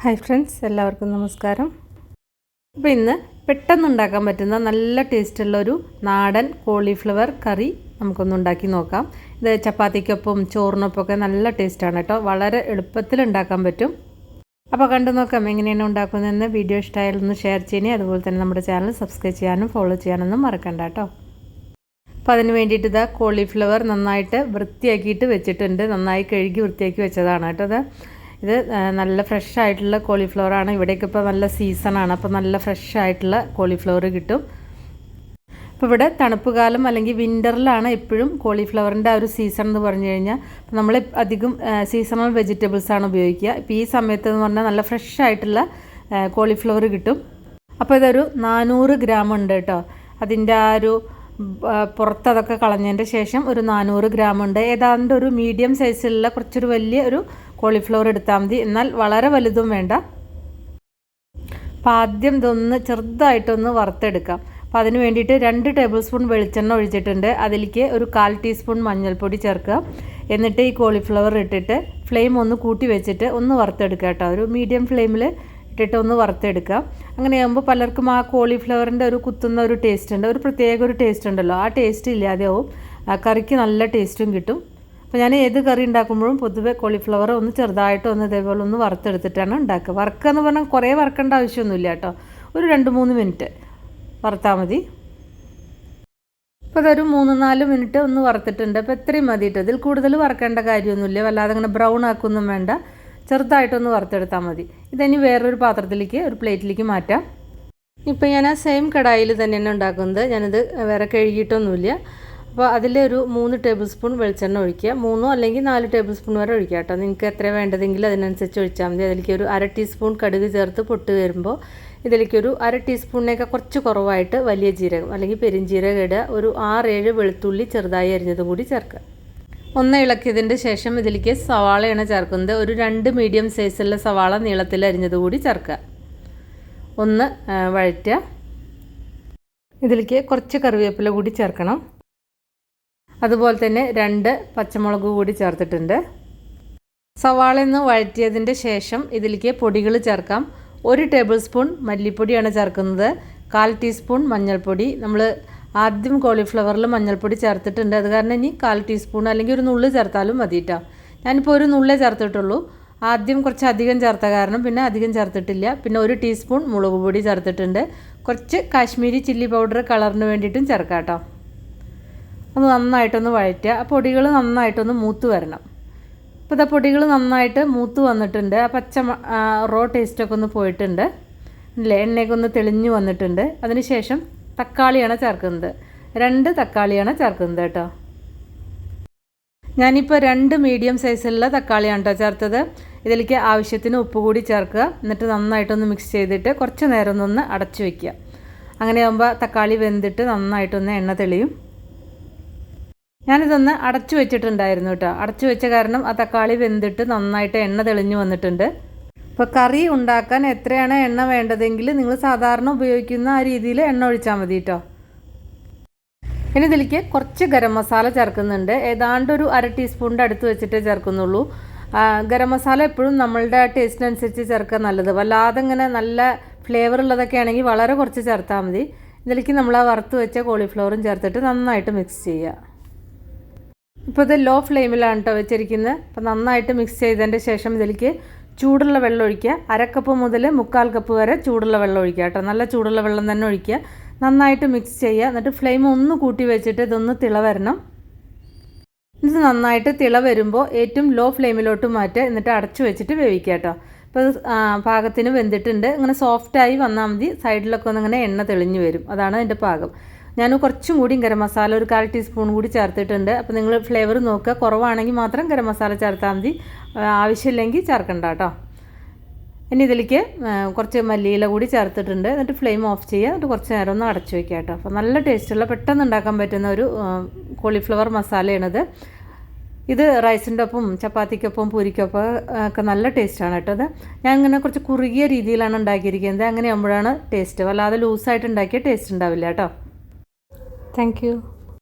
Hi friends എല്ലാവർക്കും നമസ്കാരം. അപ്പോൾ ഇന്ന് പെട്ടെന്ന് ഉണ്ടാക്കാൻ പറ്റുന്ന നല്ല ടേസ്റ്റുള്ള ഒരു നാടൻ കോളിഫ്ലവർ കറി നമുക്കൊന്ന് ഉണ്ടാക്കി നോക്കാം. ഇത് ചപ്പാത്തിക്കൊപ്പം ചോറിനൊപ്പമൊക്കെ നല്ല ടേസ്റ്റാണ് കേട്ടോ. വളരെ എളുപ്പത്തിൽ ഉണ്ടാക്കാൻ പറ്റും. അപ്പോൾ കണ്ടു നോക്കാം എങ്ങനെയാണ് ഉണ്ടാക്കുന്നതെന്ന്. വീഡിയോ ഇഷ്ടമായാലും ഒന്ന് ഷെയർ ചെയ്യണേ. അതുപോലെ തന്നെ നമ്മുടെ ചാനൽ സബ്സ്ക്രൈബ് ചെയ്യാനും ഫോളോ ചെയ്യാനൊന്നും മറക്കണ്ട കേട്ടോ. അപ്പോൾ അതിന് വേണ്ടിയിട്ട് ഇതാ കോളിഫ്ലവർ നന്നായിട്ട് വൃത്തിയാക്കിയിട്ട് വെച്ചിട്ടുണ്ട്. നന്നായി കഴുകി വൃത്തിയാക്കി വെച്ചതാണ് കേട്ടോ അത് ഇത് നല്ല ഫ്രഷ് ആയിട്ടുള്ള കോളിഫ്ലവറാണ് ഇവിടേക്ക് ഇപ്പോൾ നല്ല സീസണാണ് അപ്പോൾ നല്ല ഫ്രഷ് ആയിട്ടുള്ള കോളിഫ്ലവർ കിട്ടും. അപ്പോൾ ഇവിടെ തണുപ്പ് കാലം അല്ലെങ്കിൽ വിന്ററിലാണ് എപ്പോഴും കോളിഫ്ലവറിന്റെ ആ ഒരു സീസൺ എന്ന് പറഞ്ഞു കഴിഞ്ഞാൽ നമ്മൾ അധികം സീസണൽ വെജിറ്റബിൾസ് ആണ് ഉപയോഗിക്കുക. ഇപ്പോൾ ഈ സമയത്ത് എന്ന് പറഞ്ഞാൽ നല്ല ഫ്രഷ് ആയിട്ടുള്ള കോളിഫ്ലവർ കിട്ടും. അപ്പോൾ ഇതൊരു നാനൂറ് ഗ്രാം ഉണ്ട് കേട്ടോ. അതിന്റെ ആ ഒരു പുറത്ത് അതൊക്കെ കളഞ്ഞതിന്റെ ശേഷം ഒരു നാനൂറ് ഗ്രാം ഉണ്ട്. ഏതാണ്ട് ഒരു മീഡിയം സൈസിലുള്ള കുറച്ചൊരു വലിയ ഒരു കോളിഫ്ലവർ എടുത്താൽ മതി. എന്നാൽ വളരെ വലുതും വേണ്ട. അപ്പോൾ ആദ്യം ഇതൊന്ന് ചെറുതായിട്ടൊന്ന് വറുത്തെടുക്കാം. അപ്പോൾ അതിന് വേണ്ടിയിട്ട് രണ്ട് ടേബിൾ സ്പൂൺ വെളിച്ചെണ്ണ ഒഴിച്ചിട്ടുണ്ട്. അതിലേക്ക് ഒരു കാൽ ടീസ്പൂൺ മഞ്ഞൾപ്പൊടി ചേർക്കുക. എന്നിട്ട് ഈ കോളിഫ്ലവർ ഇട്ടിട്ട് ഫ്ലെയിം ഒന്ന് കൂട്ടി വെച്ചിട്ട് ഒന്ന് വറുത്തെടുക്കുക കേട്ടോ. ഒരു മീഡിയം ഫ്ലെയിമിൽ ഇട്ടിട്ട് ഒന്ന് വറുത്തെടുക്കുക. അങ്ങനെയാകുമ്പോൾ പലർക്കും ആ കോളിഫ്ലവറിന്റെ ഒരു കുത്തുന്ന ഒരു ടേസ്റ്റ് ഉണ്ട്. ഒരു പ്രത്യേക ഒരു ടേസ്റ്റ് ഉണ്ടല്ലോ. ആ ടേസ്റ്റ് ഇല്ലാതെയാവും. കറിക്ക് നല്ല ടേസ്റ്റും കിട്ടും. അപ്പോൾ ഞാൻ ഏത് കറി ഉണ്ടാക്കുമ്പോഴും പൊതുവെ കോളിഫ്ലവർ ഒന്ന് ചെറുതായിട്ട് ഒന്ന് ഇതേപോലെ ഒന്ന് വറുത്തെടുത്തിട്ടാണ് ഉണ്ടാക്കുക. വറുക്കുക എന്ന് പറഞ്ഞാൽ കുറേ വറുക്കേണ്ട ആവശ്യമൊന്നുമില്ല കേട്ടോ. ഒരു രണ്ട് മൂന്ന് മിനിറ്റ് വറുത്താൽ മതി. അപ്പോൾ അതൊരു മൂന്ന് നാല് മിനിറ്റ് ഒന്ന് വറുത്തിട്ടുണ്ട്. അപ്പോൾ എത്രയും മതി കേട്ടോ. ഇതിൽ കൂടുതൽ വറുക്കേണ്ട കാര്യമൊന്നുമില്ല. വല്ലാതെ അങ്ങനെ ബ്രൗൺ ആക്കൊന്നും വേണ്ട. ചെറുതായിട്ടൊന്ന് വറുത്തെടുത്താൽ മതി. ഇതിനി വേറൊരു പാത്രത്തിലേക്ക് ഒരു പ്ലേറ്റിലേക്ക് മാറ്റാം. ഇപ്പോൾ ഞാൻ ആ സെയിം കടായിൽ തന്നെയാണ് ഉണ്ടാക്കുന്നത്. ഞാനിത് വേറെ കഴുകിയിട്ടൊന്നുമില്ല. അപ്പോൾ അതിലൊരു മൂന്ന് ടേബിൾ സ്പൂൺ വെളിച്ചെണ്ണ ഒഴിക്കുക. മൂന്നോ അല്ലെങ്കിൽ നാല് ടേബിൾ സ്പൂൺ വരെ ഒഴിക്കുക കേട്ടോ. നിങ്ങൾക്ക് എത്ര വേണ്ടതെങ്കിൽ അതിനനുസരിച്ച് ഒഴിച്ചാൽ മതി. അതിലേക്ക് ഒരു അര ടീസ്പൂൺ കടുക് ചേർത്ത് പൊട്ട് വരുമ്പോൾ ഇതിലേക്ക് ഒരു അര ടീസ്പൂണിനൊക്കെ കുറച്ച് കുറവായിട്ട് വലിയ ജീരകം അല്ലെങ്കിൽ പെരിഞ്ജീരകം ഇടുക. ഒരു ആറേഴ് വെളുത്തുള്ളി ചെറുതായി അരിഞ്ഞത് കൂടി ചേർക്കുക. ഒന്ന് ഇളക്കിയതിന്റെ ശേഷം ഇതിലേക്ക് സവാളയാണ് ചേർക്കുന്നത്. ഒരു രണ്ട് മീഡിയം സൈസുള്ള സവാള നീളത്തിൽ അരിഞ്ഞത് കൂടി ചേർക്കുക. ഒന്ന് വഴറ്റുക. ഇതിലേക്ക് കുറച്ച് കറിവേപ്പില കൂടി ചേർക്കണം. അതുപോലെ തന്നെ രണ്ട് പച്ചമുളക് കൂടി ചേർത്തിട്ടുണ്ട്. സവാള ഒന്ന് വഴറ്റിയതിന്റെ ശേഷം ഇതിലേക്ക് പൊടികൾ ചേർക്കാം. ഒരു ടേബിൾ സ്പൂൺ മല്ലിപ്പൊടിയാണ് ചേർക്കുന്നത്. കാൽ ടീസ്പൂൺ മഞ്ഞൾപ്പൊടി. നമ്മൾ ആദ്യം കോളിഫ്ലവറിൽ മഞ്ഞൾപ്പൊടി ചേർത്തിട്ടുണ്ട്. അത് കാരണം ഇനി കാൽ ടീസ്പൂൺ അല്ലെങ്കിൽ ഒരു നുള്ളു ചേർത്താലും മതി കേട്ടോ ഞാനിപ്പോൾ ഒരു നുള്ളേ ചേർത്തിട്ടുള്ളൂ. ആദ്യം കുറച്ച് അധികം ചേർത്ത കാരണം പിന്നെ അധികം ചേർത്തിട്ടില്ല. പിന്നെ ഒരു ടീസ്പൂൺ മുളക് പൊടി ചേർത്തിട്ടുണ്ട്. കുറച്ച് കാശ്മീരി ചില്ലി പൗഡർ കളറിന് വേണ്ടിയിട്ടും ചേർക്കാം കേട്ടോ. ഒന്ന് നന്നായിട്ടൊന്ന് വഴറ്റുക. ആ പൊടികൾ നന്നായിട്ടൊന്ന് മൂത്ത് വരണം. ഇപ്പോൾ ഇതാ പൊടികൾ നന്നായിട്ട് മൂത്ത് വന്നിട്ടുണ്ട്. ആ പച്ച റോ ടേസ്റ്റൊക്കെ ഒന്ന് പോയിട്ടുണ്ട്. അല്ലേ? എണ്ണയൊക്കെ ഒന്ന് തെളിഞ്ഞു വന്നിട്ടുണ്ട്. അതിന് ശേഷം തക്കാളിയാണ് ചേർക്കുന്നത്. രണ്ട് തക്കാളിയാണ് ചേർക്കുന്നത് കേട്ടോ. ഞാനിപ്പോൾ രണ്ട് മീഡിയം സൈസിലുള്ള തക്കാളിയാണ് കേട്ടോ ചേർത്തത്. ഇതിലേക്ക് ആവശ്യത്തിന് ഉപ്പ് കൂടി ചേർക്കുക. എന്നിട്ട് നന്നായിട്ടൊന്ന് മിക്സ് ചെയ്തിട്ട് കുറച്ച് നേരം ഒന്ന് അടച്ചു വയ്ക്കുക അങ്ങനെയാകുമ്പോൾ തക്കാളി വെന്തിട്ട് നന്നായിട്ടൊന്ന് എണ്ണ തെളിയും. ഞാനിതൊന്ന് അടച്ചു വെച്ചിട്ടുണ്ടായിരുന്നു കേട്ടോ. അടച്ചു വെച്ച കാരണം ആ തക്കാളി വെന്തിട്ട് നന്നായിട്ട് എണ്ണ തെളിഞ്ഞു വന്നിട്ടുണ്ട്. ഇപ്പോൾ കറി ഉണ്ടാക്കാൻ എത്രയാണ് എണ്ണ വേണ്ടതെങ്കിൽ നിങ്ങൾ സാധാരണ ഉപയോഗിക്കുന്ന ആ രീതിയിൽ എണ്ണ ഒഴിച്ചാൽ മതി കേട്ടോ. ഇനി ഇതിലേക്ക് കുറച്ച് ഗരം മസാല ചേർക്കുന്നുണ്ട്. ഏതാണ്ട് ഒരു അര ടീസ്പൂണിന്റെ അടുത്ത് വെച്ചിട്ടേ ചേർക്കുന്നുള്ളൂ. ഗരം മസാല എപ്പോഴും നമ്മളുടെ ടേസ്റ്റിനനുസരിച്ച് ചേർക്കാൻ നല്ലത്. വല്ലാതെ ഇങ്ങനെ നല്ല ഫ്ലേവർ ഉള്ളതൊക്കെ ആണെങ്കിൽ വളരെ കുറച്ച് ചേർത്താൽ മതി. ഇതിലേക്ക് നമ്മൾ ആ വറുത്ത് വെച്ച കോളിഫ്ലവറും ചേർത്തിട്ട് നന്നായിട്ട് മിക്സ് ചെയ്യുക. ഇപ്പോൾ ഇത് ലോ ഫ്ലെയിമിലാണ് കേട്ടോ വെച്ചിരിക്കുന്നത് അപ്പോൾ നന്നായിട്ട് മിക്സ് ചെയ്തതിന്റെ ശേഷം ഇതിലേക്ക് ചൂടുള്ള വെള്ളം ഒഴിക്കുക അരക്കപ്പ് മുതൽ മുക്കാൽ കപ്പ് വരെ ചൂടുള്ള വെള്ളം ഒഴിക്കുക കേട്ടോ നല്ല ചൂടുള്ള വെള്ളം തന്നെ ഒഴിക്കുക നന്നായിട്ട് മിക്സ് ചെയ്യുക എന്നിട്ട് ഫ്ലെയിം ഒന്ന് കൂട്ടി വെച്ചിട്ട് ഇതൊന്ന് തിള വരണം. ഇത് നന്നായിട്ട് തിള വരുമ്പോൾ ഏറ്റവും ലോ ഫ്ലെയിമിലോട്ട് മാറ്റുക എന്നിട്ട് അടച്ചു വെച്ചിട്ട് വേവിക്കുക കേട്ടോ അപ്പോൾ പാകത്തിന് വെന്തിട്ടുണ്ട്. ഇങ്ങനെ സോഫ്റ്റായി വന്നാൽ മതി. സൈഡിലൊക്കെ ഒന്ന് ഇങ്ങനെ എണ്ണ തെളിഞ്ഞു വരും. അതാണ് അതിന്റെ പാകം. ഞാൻ കുറച്ചും കൂടിയും ഗരം മസാല ഒരു കാൽ ടീസ്പൂൺ കൂടി ചേർത്തിട്ടുണ്ട്. അപ്പോൾ നിങ്ങൾ ഫ്ലേവർ നോക്കുക. കുറവാണെങ്കിൽ മാത്രം ഗരം മസാല ചേർത്താൽ മതി. ആവശ്യമില്ലെങ്കിൽ ചേർക്കണ്ട കേട്ടോ. ഇനി ഇതിലേക്ക് കുറച്ച് മല്ലിയില കൂടി ചേർത്തിട്ടുണ്ട്. എന്നിട്ട് ഫ്ലെയിം ഓഫ് ചെയ്യുക. എന്നിട്ട് കുറച്ച് നേരം ഒന്ന് അടച്ചു വയ്ക്കുക കേട്ടോ. അപ്പോൾ നല്ല ടേസ്റ്റുള്ള പെട്ടെന്ന് ഉണ്ടാക്കാൻ പറ്റുന്ന ഒരു കോളിഫ്ലവർ മസാലയാണിത്. ഇത് റൈസിന്റെ ഒപ്പം ചപ്പാത്തിക്കൊപ്പം പൂരിക്കൊപ്പം ഒക്കെ നല്ല ടേസ്റ്റാണ് കേട്ടോ അത് ഞാൻ ഇങ്ങനെ കുറച്ച് കുറുകിയ രീതിയിലാണ് ഉണ്ടാക്കിയിരിക്കുന്നത്. അങ്ങനെ ആകുമ്പോഴാണ് ടേസ്റ്റ് വല്ലാതെ ലൂസായിട്ട് ഉണ്ടാക്കിയ ടേസ്റ്റ് ഉണ്ടാവില്ല കേട്ടോ. Thank you